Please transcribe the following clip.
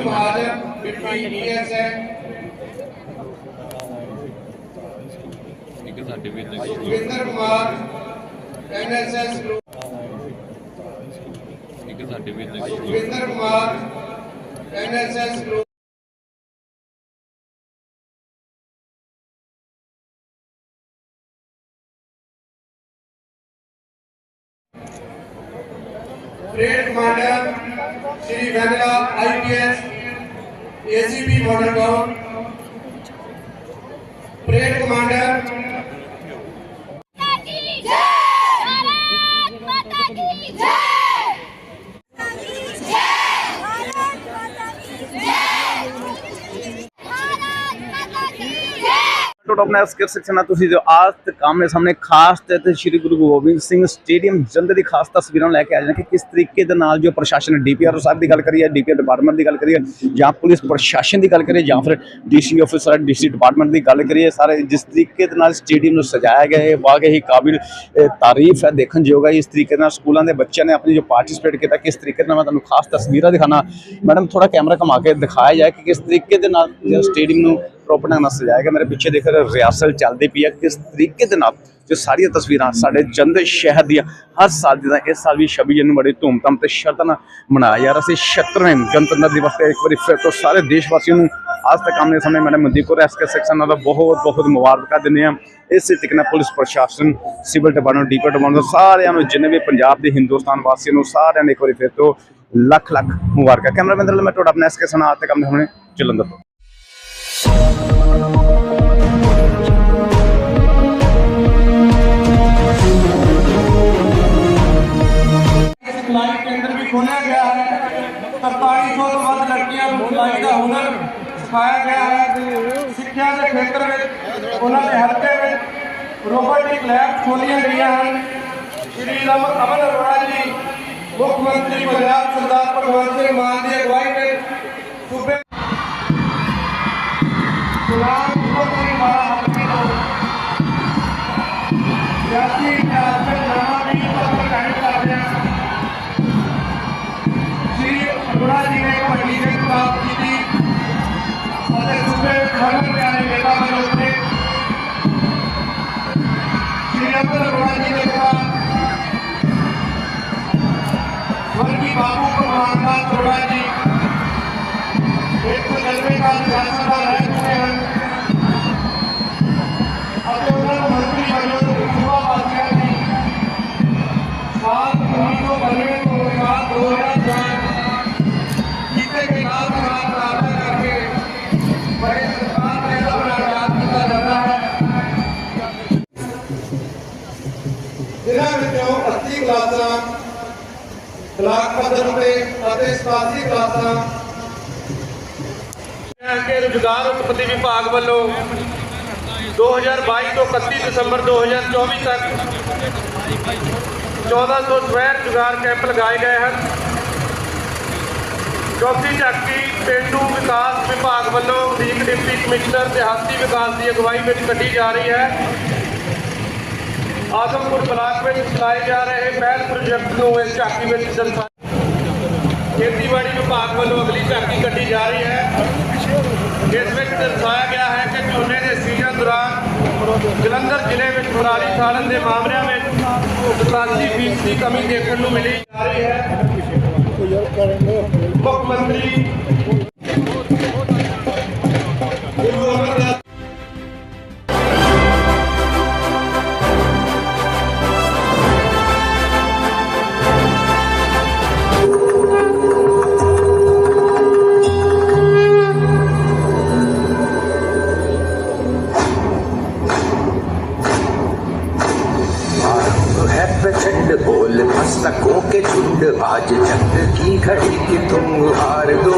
ਅਮਨ Mahajan between ਈਐਸਐਨ ਇੱਕ ਸਾਡੇ ਵੀ ਲੱਗੀ ਸੁਖਵਿੰਦਰ ਕੁਮਾਰ ਐਨਐਸਐਸ ਇੱਕ ਸਾਡੇ ਵੀ ਲੱਗੀ Sukhwinder Kumar NSS parade commander Shri ਵੈਨਲਾ IPS ACP model town parade commander ਟੋਟ ਆਪਣਾ ਸਕਿਰ ਸੈਕਸ਼ਨ ਆ, ਤੁਸੀਂ ਜੋ ਆਜ ਤੇ ਕਾਮਨੇ ਸਾਹਮਣੇ ਖਾਸ ਤੇ ਤੇ ਸ਼੍ਰੀ ਗੁਰੂ ਗੋਬਿੰਦ ਸਿੰਘ ਸਟੇਡੀਅਮ ਜੰਦੇ ਦੀ ਖਾਸ ਤਸਵੀਰਾਂ ਲੈ ਕੇ ਆ ਜਾਣਾ ਕਿ ਕਿਸ ਤਰੀਕੇ ਦੇ ਨਾਲ ਜੋ ਪ੍ਰਸ਼ਾਸਨ ਡੀਪੀਆਰ ਸਾਹਿਬ ਦੀ ਗੱਲ ਕਰੀਏ ਡੀਪੀਆਰ ਡਿਪਾਰਟਮੈਂਟ ਦੀ ਗੱਲ ਕਰੀਏ ਜਾਂ ਪੁਲਿਸ ਪ੍ਰਸ਼ਾਸਨ ਦੀ ਗੱਲ ਕਰੀਏ ਜਾਂ ਫਿਰ ਡੀਸੀ ਆਫਿਸਰ ਡੀਸੀ ਡਿਪਾਰਟਮੈਂਟ ਦੀ ਗੱਲ ਕਰੀਏ ਸਾਰੇ ਜਿਸ ਤਰੀਕੇ ਦੇ ਨਾਲ ਸਟੇਡੀਅਮ ਨੂੰ ਸਜਾਇਆ ਗਿਆ ਹੈ ਵਾਕਈ ਹੀ ਕਾਬਿਲ ਤਾਰੀਫ ਹੈ, ਦੇਖਣ ਯੋਗ ਹੈ, ਇਸ ਤਰੀਕੇ ਨਾਲ ਸਕੂਲਾਂ ਦੇ ਬੱਚਿਆਂ ਨੇ ਆਪਣੀ ਜੋ ਪਾਰਟਿਸਿਪੇਟ ਕੀਤਾ, ਕਿਸ ਤਰੀਕੇ ਨਾਲ ਮੈਂ ਤੁਹਾਨੂੰ ਖਾਸ ਤਸਵੀਰਾਂ ਦਿਖਾਣਾ ਮੈਡਮ ਥੋੜਾ ਕੈਮਰਾ ਘੁਮਾ ਕੇ ਦਿਖਾਇਆ ਜਾਏ ਕਿ ਕਿਸ ਤਰੀਕੇ ਦੇ ਨਾਲ ਸਟੇਡੀਅਮ ਨੂੰ ਪ੍ਰੋਪਰ ਨਾਲ ਸਜਾਇਆ ਗਿਆ ਮੇਰੇ ਪਿੱਛੇ ਦੇਖ ਰਹੇ ਰਿਹਰਸਲ ਚੱਲਦੀ ਪਈ ਹੈ। ਕਿਸ ਤਰੀਕੇ ਦੇ ਨਾਲ ਜੋ ਸਾਰੀਆਂ ਤਸਵੀਰਾਂ ਸਾਡੇ ਜੰਦੇ ਸ਼ਹਿਰ ਦੀਆਂ ਹਰ ਸਾਲ ਦੀ ਤਰ੍ਹਾਂ, ਇਸ ਸਾਲ ਵੀ 26 ਜਨਵਰੀ ਬੜੀ ਧੂਮਧਾਮ ਤੇ ਸ਼ਰਧਾ ਨਾਲ ਮਨਾਇਆ ਜਾ ਰਿਹਾ ਸੀ। 76ਵੇਂ ਗਣਤੰਤਰ ਦਿਵਸ ਤੇ ਇੱਕ ਵਾਰੀ ਫਿਰ ਤੋਂ ਸਾਰੇ ਦੇਸ਼ ਵਾਸੀਆਂ ਨੂੰ ਅੱਜ ਤੱਕ ਆਮਨੇ ਸਾਹਮਣੇ ਮੈਡਮ ਮਨਦੀਪੁਰ ਐਸਕੇ ਸੈਕਸ਼ਨ ਦਾ ਬਹੁਤ ਬਹੁਤ ਮੁਬਾਰਕਾਂ ਦਿੰਦੇ ਹਾਂ। ਇਸੇ ਤਰੀਕੇ ਨਾਲ ਪੁਲਿਸ ਪ੍ਰਸ਼ਾਸਨ, ਸਿਵਲ ਡਿਪਾਰਟਮੈਂਟ ਡੀਪਰ ਡਿਪਾਰਟਮੈਂਟ ਸਾਰਿਆਂ ਨੂੰ, ਜਿੰਨੇ ਵੀ ਪੰਜਾਬ ਦੇ ਹਿੰਦੁਸਤਾਨ ਵਾਸੀਆਂ ਨੂੰ ਸਾਰਿਆਂ ਨੇ ਇੱਕ ਵਾਰੀ ਫਿਰ ਤੋਂ ਲੱਖ ਲੱਖ ਮੁਬਾਰਕਾਂ। ਕੈਮਰਾਮੈਨ ਦੇ ਲਈ ਮੈਂ ਤੁਹਾਡਾ ਆਪਣਾ ਐਸਕੇ ਸਨਾ ਤੇ। ਸਿਖਲਾਈ ਕੇਂਦਰ ਵੀ ਖੋਲ੍ਹਿਆ ਗਿਆ ਹੈ। 4300 ਤੋਂ ਵੱਧ ਲੜਕੀਆਂ ਨੂੰ ਸਿਖਲਾਈ ਦਾ ਹੁਨਰ ਸਿਖਾਇਆ ਗਿਆ ਹੈ। ਸਿੱਖਿਆ ਦੇ ਖੇਤਰ ਵਿੱਚ, ਉਹਨਾਂ ਦੇ ਹਲਕੇ ਵਿੱਚ ਰੋਬੋਟਿਕ ਲੈਬ ਖੋਲੀਆਂ ਗਈਆਂ ਹਨ। ਸ਼੍ਰੀ ਰਮ ਅਮਨ ਅਰੋੜਾ ਜੀ, ਮੁੱਖ ਮੰਤਰੀ ਪੰਜਾਬ ਸਰਦਾਰ ਭਗਵੰਤ ਸਿੰਘ ਮਾਨ ਦੀ ਅਗਵਾਈ ਸਿਆਸੀ ਇਤਿਹਾਸ ਵਿੱਚ ਨਵਾਂ ਵੀ ਪੱਤਰ ਕਾਇਮ ਕਰਦੇ ਹਾਂ ਸ਼੍ਰੀ ਅਰੋੜਾ ਜੀ ਨੇ ਇੱਕ ਵੱਡੀ ਜਿੱਤ ਪ੍ਰਾਪਤ ਕੀਤੀ। ਸਾਡੇ ਸੂਬੇ ਵਿੱਚ ਹਰ ਪਿਆਰੇ ਨੇਤਾ ਬਣੇ ਉੱਤੇ ਸ਼੍ਰੀ ਅਮਰ ਅਰੋੜਾ ਜੀ ਦੇ ਕਿਹਾ ਵਰਗੀ ਬਾਬੂ ਭਗਵਾਨ ਦਾਸ ਬਲਾਕ ਪੱਧਰ ਉਤੇ ਅਤੇ 87 ਕਲਾਸਾਂ। ਕਿ ਰੁਜ਼ਗਾਰ ਉਤਪਤੀ ਵਿਭਾਗ ਵੱਲੋਂ 2022 ਤੋਂ 31 ਦਸੰਬਰ 2024 ਤੱਕ 1400 ਸਵੈ ਰੁਜ਼ਗਾਰ ਕੈਂਪ ਲਗਾਏ ਗਏ ਹਨ। ਚੌਥੀ ਝਾਕੀ ਪੇਂਡੂ ਵਿਕਾਸ ਵਿਭਾਗ ਵੱਲੋਂ ਉਡੀਕ ਡਿਪਟੀ ਕਮਿਸ਼ਨਰ, ਦਿਹਾਤੀ ਵਿਕਾਸ ਦੀ ਅਗਵਾਈ ਵਿੱਚ ਕੱਢੀ ਜਾ ਰਹੀ ਹੈ। ਆਦਮਪੁਰ ਬਲਾਕ ਵਿੱਚ ਚਲਾਏ ਜਾ ਰਹੇ ਪਹਿਲ ਪ੍ਰੋਜੈਕਟ ਨੂੰ ਇਸ ਝਾਕੀ ਵਿੱਚ ਦਰਸਾ ਖੇਤੀਬਾੜੀ ਵਿਭਾਗ ਵੱਲੋਂ ਅਗਲੀ ਝਾਕੀ ਕੱਢੀ ਜਾ ਰਹੀ ਹੈ। ਜਿਸ ਵਿੱਚ ਦਰਸਾਇਆ ਗਿਆ ਹੈ ਕਿ ਝੋਨੇ ਦੇ ਸੀਜ਼ਨ ਦੌਰਾਨ ਜਲੰਧਰ ਜ਼ਿਲ੍ਹੇ ਵਿੱਚ ਪਰਾਲੀ ਸਾੜਨ ਦੇ ਮਾਮਲਿਆਂ ਵਿੱਚ 87 ਫੀਸਦੀ ਕਮੀ ਦੇਖਣ ਨੂੰ ਮਿਲੀ ਜਾ ਰਹੀ ਹੈ। ਮੁੱਖ ਮੰਤਰੀ बोल मस्तकों के झुंड आज जंग की घड़ी कि तुम हार दो